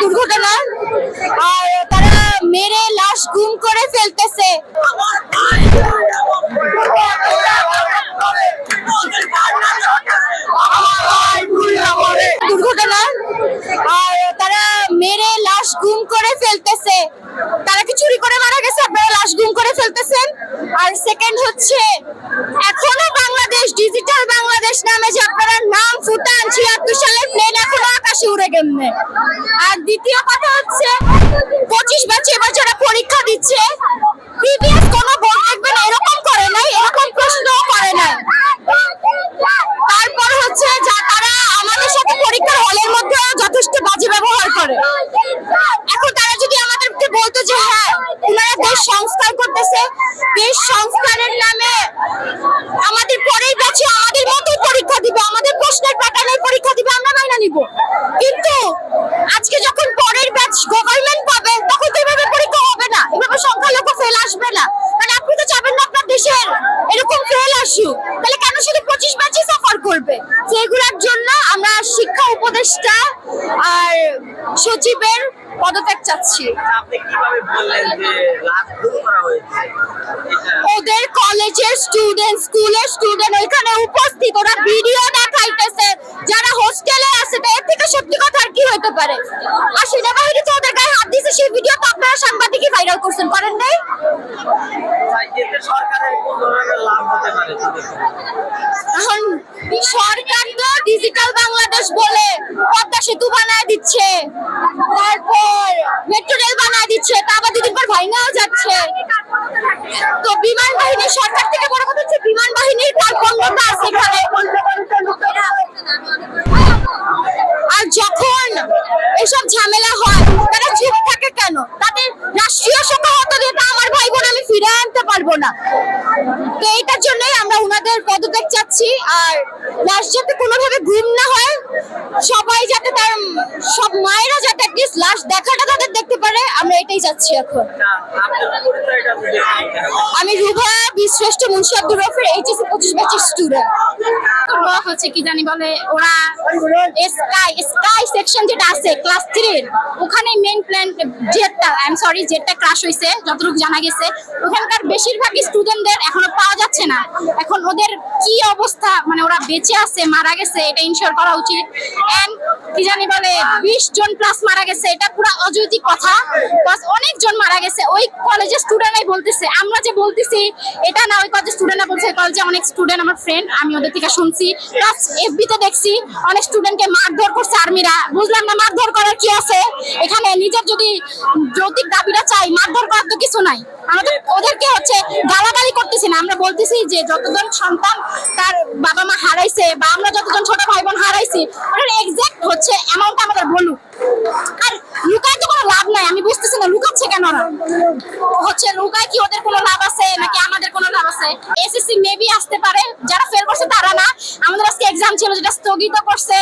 দুর্ঘটনা। আর তারা মেরে লাশ গুম করে ফেলতেছে। দুর্ঘটনা। আর তারা মেরে লাশ গুম করে ফেলতেছে। তারা কি চুরি করে মারা গেছে? আপনারা লাশ গুম করে ফেলতেছেন? আর সেকেন্ড হচ্ছে উড়ে কেমনে আর দ্বিতীয় কথা হচ্ছে পঁচিশ ব্যাচে এবার যারা পরীক্ষা দিচ্ছে প্রিভিয়াস কোনো বোর্ড দেখবেন এরকম করে নাই এরকম প্রশ্নও করে নাই তারপর হচ্ছে যা তারা আমাদের সাথে পরীক্ষার হলের মধ্যে যথেষ্ট বাজে ব্যবহার করে এখন তারা যদি আমাদেরকে বলতো যে হ্যাঁ ওনারা দেশ সংস্কার করতেছে দেশ সংস্কারের নামে আমাদের পরের ব্যাচে আমাদের মতোই পরীক্ষা দিবে আমাদের প্রশ্নের প্যাটার্নের পরীক্ষা দিবে আমরা মাইনা নিব কিন্তু আজকে যখন পরের ব্যাচ গভর্নমেন্ট পাবে তখন তো এভাবে পরীক্ষা হবে না এভাবে সংখ্যালঘু ফেল আসবে না মানে আপনি তো চাবেন না আপনার দেশের এরকম ফেল আসুক তাহলে কেন শুধু পঁচিশ ব্যাচই সাফার করবে? সেগুলোর জন্য আমরা শিক্ষা উপদেষ্টা আর সচিবের পদত্যাগ চাচ্ছি। ওদের কলেজের স্টুডেন্ট স্কুলের স্টুডেন্ট ওইখানে উপস্থিত ওরা ভিডিও দেখাইতেছে। যারা হোস্টেলে আছে এর থেকে সত্যি কথা আর কি হতে পারে? আর সেনাবাহিনী তো ওদের গায়ে হাত দিয়েছে সেই ভিডিও তো আপনারা সাংবাদিকই ভাইরাল করছেন করেন নাই তাই এতে সরকারের কোন ধরনের লাভ হতে পারে যদি এখন সরকার তো ডিজিটাল বাংলাদেশ বলে পদ্মা সেতু বানায় দিচ্ছে। তারপর মেট্রো রেল বানায় দিচ্ছে, তা দুদিন পর ভাঙাও যাচ্ছে। তো বিমান বাহিনী, সরকার থেকে বড় কথা হচ্ছে বিমান বাহিনীর কার্পণ্যতা আছে এখানে। আর যখন এসব ঝামেলা হয়, তারা চুপ থাকে কেন? তাদের রাষ্ট্রীয় শোকাহত দিয়ে আমার ভাই বোন আমি ফিরে আনতে পারব না। তো এইটার জন্যই আমরা ওনাদের পদত্যাগ চাচ্ছি আর লাশ যাতে কোনোভাবে ঘুম না হয় সবাই যাতে তার সব মায়েরা যাতে অ্যাটলিস্ট লাশ দেখাটা তাদের দেখতে পারে আমরা এটাই চাচ্ছি এখন। আমি রুভা বিশ্রেষ্ঠ মুন্সি আব্দুর রফের এইচএসসি পঁচিশ ব্যাচের স্টুডেন্ট হচ্ছে কি জানি বলে ওরা স্কাই স্কাই সেকশন যেটা আছে ক্লাস থ্রির ওখানে মেইন প্ল্যান জেটটা আই এম সরি জেটটা ক্রাশ হয়েছে যতটুকু জানা গেছে। ওখানকার বেশিরভাগ স্টুডেন্টদের এখনও পাওয়া যাচ্ছে না। এখন ওদের কি অবস্থা মানে ওরা বেঁচে আছে মারা গেছে এটা ইনশিওর করা উচিত। কি জানি বলে, বিশ জন প্লাস মারা গেছে। এটা পুরো অযৌক্তিক কথা। প্লাস অনেক জন মারা গেছে। ওই কলেজের স্টুডেন্টরাই বলতেছে। আমরা যে বলতেছি, এটা না, ওই কলেজের স্টুডেন্টরা বলছে কলেজে অনেক স্টুডেন্ট আমার ফ্রেন্ড আমি ওদের থেকে শুনছি। প্লাস এফবি তে দেখছি, অনেক স্টুডেন্টকে মারধর করছে আর্মিরা বুঝলাম না, মারধর করার কি আছে? এখানে নিজের যদি যৌতিক দাবিটা চাই মারধর করার তো কিছু নাই। আমাদের ওদেরকে হচ্ছে গালাগালি করতেছি না। বলতেছি যে যতজন সন্তান তার বাবা মা হারাইছে বা আমরা যতজন ছোট ভাই বোন হারাইছি, ওটার এক্সাক্ট হচ্ছে অ্যামাউন্ট আমাদের বলুক। আর লুকায় তো কোনো লাভ নাই, আমি বুঝতেছি না, লুকাচ্ছে কেন না হচ্ছে লুকায় কি ওদের কোনো লাভ আছে নাকি আমাদের কোনো লাভ আছে? এসএসসি মেবি আসতে পারে, যারা ফেল করছে তারা না। আমাদের আজকে এক্সাম ছিল যেটা স্থগিত করছে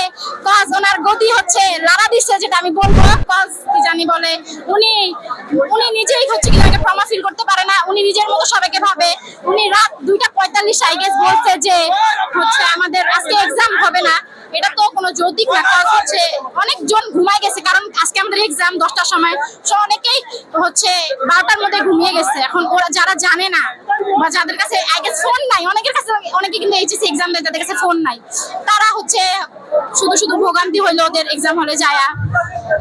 কজ ওনার গতি হচ্ছে লাড়া দিচ্ছে যেটা আমি বলব। কজ কি জানি বলে, উনি উনি নিজেই হচ্ছে কি প্রমা ফিল করতে পারে না। উনি নিজের মতো সবাইকে ভাবে, উনি রাত দুইটা পঁয়তাল্লিশ আই গেস বলছে যে হচ্ছে আমাদের আজকে এক্সাম হবে না। এটা তো কোনো যৌতিক না, কাজ হচ্ছে অনেকজন ঘুমায় গেছে, কারণ আজকে আমাদের এক্সাম দশটার সময়। সব অনেকেই হচ্ছে বারোটার মধ্যে ঘুমিয়ে গেছে। এখন ওরা যারা জানে না যাদের কাছে আগে ফোন নাই, অনেকের কাছে, অনেকে কিন্তু এইচএসসি এক্সাম দেয়, যাদের কাছে ফোন নাই। তারা হচ্ছে শুধু শুধু ভোগান্তি হইল ওদের এক্সাম হলে যায়া।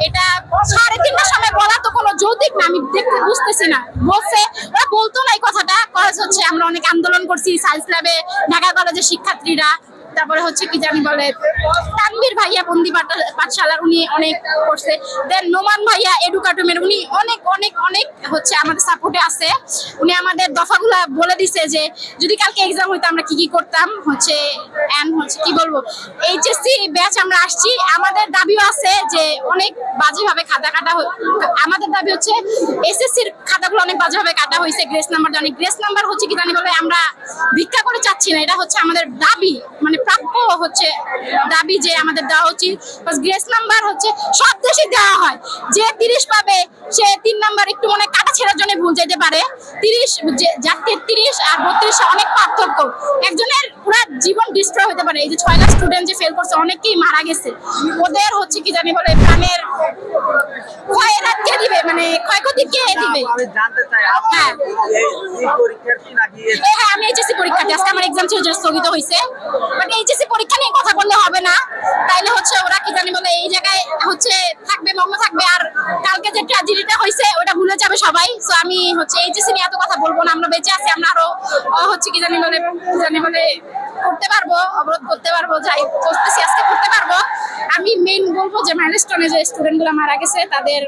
এটা সাড়ে তিনটার সময় বলা তো কোনো যৌতিক না, আমি দেখতে বুঝতেছি না। বলছে, ওরা বলতো না এই কথাটা, কলেজ হচ্ছে আমরা অনেক আন্দোলন করছি সায়েন্স ল্যাবে ঢাকা কলেজের শিক্ষার্থীরা তারপরে হচ্ছে কি জানি বলে, তানভীর ভাইয়া বন্দি পাঠা- পাঠশালার উনি অনেক করছে। দেন নোমান ভাইয়া এডুকাটমের উনি অনেক অনেক অনেক হচ্ছে আমাদের সাপোর্টে আছে। উনি আমাদের দফাগুলা বলে দিছে যে, যদি কালকে এক্সাম হইতো আমরা কি কি করতাম, হচ্ছে এন্ড হচ্ছে কি বলব এইচএসসি ব্যাচ আমরা আসছি। আমাদের দাবিও আছে যে অনেক বাজেভাবে খাতা কাটা আমাদের দাবি হচ্ছে এসএসসির খাতাগুলো অনেক বাজেভাবে কাটা হয়েছে গ্রেস নাম্বার অনেক গ্রেস নাম্বার হচ্ছে কি জানি বলে আমরা ভিক্ষা করে চাচ্ছি না, এটা হচ্ছে আমাদের দাবি মানে প্রাপ্য হচ্ছে দাবি যে আমাদের দেওয়া উচিত। গ্রেস নাম্বার হচ্ছে সব দেশে দেওয়া হয়। যে তিরিশ পাবে সে তিন নাম্বার একটু মনে কাটা ছেঁড়ার জন্য ভুল যেতে পারে। তিরিশ যার তেত্রিশ আর বত্রিশে অনেক পার্থক্য। একজনের পুরো জীবন ডিস্ট্রয় হতে পারে। এই যে ছয় লাখ স্টুডেন্ট যে ফেল করছে অনেকেই মারা গেছে। ওদের হচ্ছে কি জানি বলে প্রাণের ক্ষয়রা কে দিবে মানে ক্ষয়ক্ষতি কে দিবে? হ্যাঁ। হ্যাঁ আমি এইচএসসি পরীক্ষাতে আজকে আমার এক্সাম ছিল স্থগিত হয়েছে বাট এইচএসসি পরীক্ষা নিয়ে কথা বললে হবে না। তাইলে হচ্ছে ওরা কি জানি বলে, এই জায়গায় হচ্ছে থাকবে, মগ্ন থাকবে। আর কালকে যে ট্র্যাজেডিটা হয়েছে ওটা ভুলে যাবে সবাই। সো আমি হচ্ছে এইচএসসি নিয়ে এত কথা বলব না, আমরা বেঁচে আছি, আমরা আরও হচ্ছে কি জানি বলে, কি জানি বলে করতে পারব, অবরোধ করতে পারব, যাই করতেছি, আজকে করতে পারব। আমি মেইন বলব যে মাইলস্টোনে যে স্টুডেন্টগুলো মারা গেছে, তাদের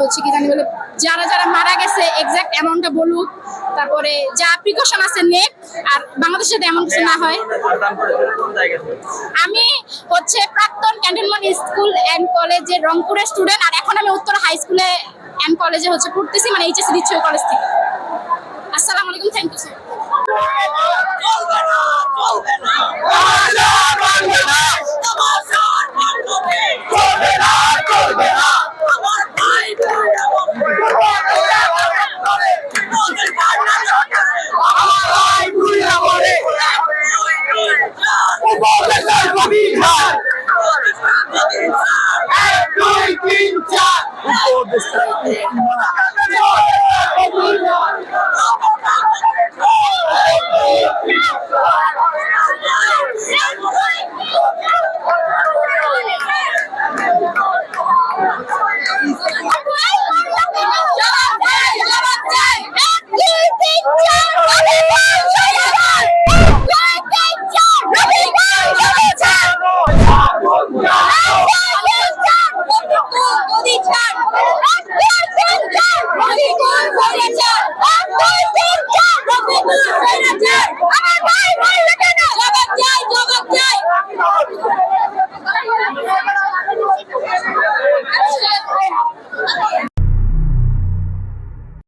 হচ্ছে কি জানি বলে, যারা যারা মারা গেছে এক্সাক্ট অ্যামাউন্টটা বলুক তারপরে যা প্রিকশন আছে নেক, আর বাংলাদেশে এমন কিছু না হয়। আমি হচ্ছে প্রাক্তন ক্যান্টনমেন্ট স্কুল অ্যান্ড কলেজের রংপুরের স্টুডেন্ট আর এখন আমি উত্তর হাই স্কুলে অ্যান্ড কলেজে হচ্ছে পড়তেছি মানে এইচএসসি দিচ্ছি ওই কলেজ থেকে। আসসালামু আলাইকুম থ্যাংক ইউ সো